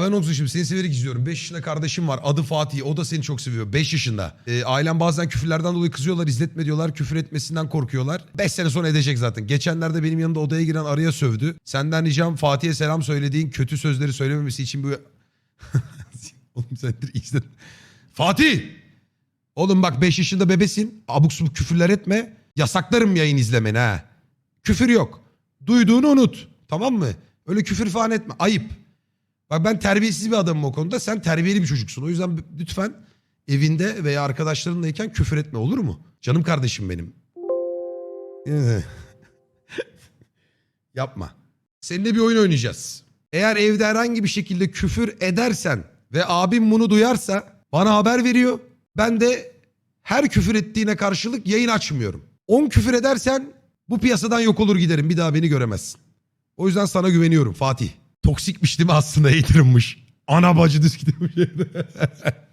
Ben olsun şimdi seni severek izliyorum. 5 yaşında kardeşim var. Adı Fatih. O da seni çok seviyor. 5 yaşında. Ee, ailem bazen küfürlerden dolayı kızıyorlar. izletme diyorlar. Küfür etmesinden korkuyorlar. 5 sene sonra edecek zaten. Geçenlerde benim yanımda odaya giren araya sövdü. Senden ricam Fatih'e selam söylediğin kötü sözleri söylememesi için bu... Oğlum sen de izle. Fatih! Oğlum bak 5 yaşında bebesin. Abuk subuk küfürler etme. Yasaklarım yayın izlemeni ha. Küfür yok. Duyduğunu unut. Tamam mı? Öyle küfür falan etme. Ayıp. Bak ben terbiyesiz bir adamım o konuda. Sen terbiyeli bir çocuksun. O yüzden lütfen evinde veya arkadaşlarınlayken küfür etme olur mu? Canım kardeşim benim. Yapma. Seninle bir oyun oynayacağız. Eğer evde herhangi bir şekilde küfür edersen ve abim bunu duyarsa bana haber veriyor. Ben de her küfür ettiğine karşılık yayın açmıyorum. 10 küfür edersen bu piyasadan yok olur giderim. Bir daha beni göremezsin. O yüzden sana güveniyorum Fatih. Toksikmiş değil mi aslında haterımmış. Ana bacı düz gidiyormuş.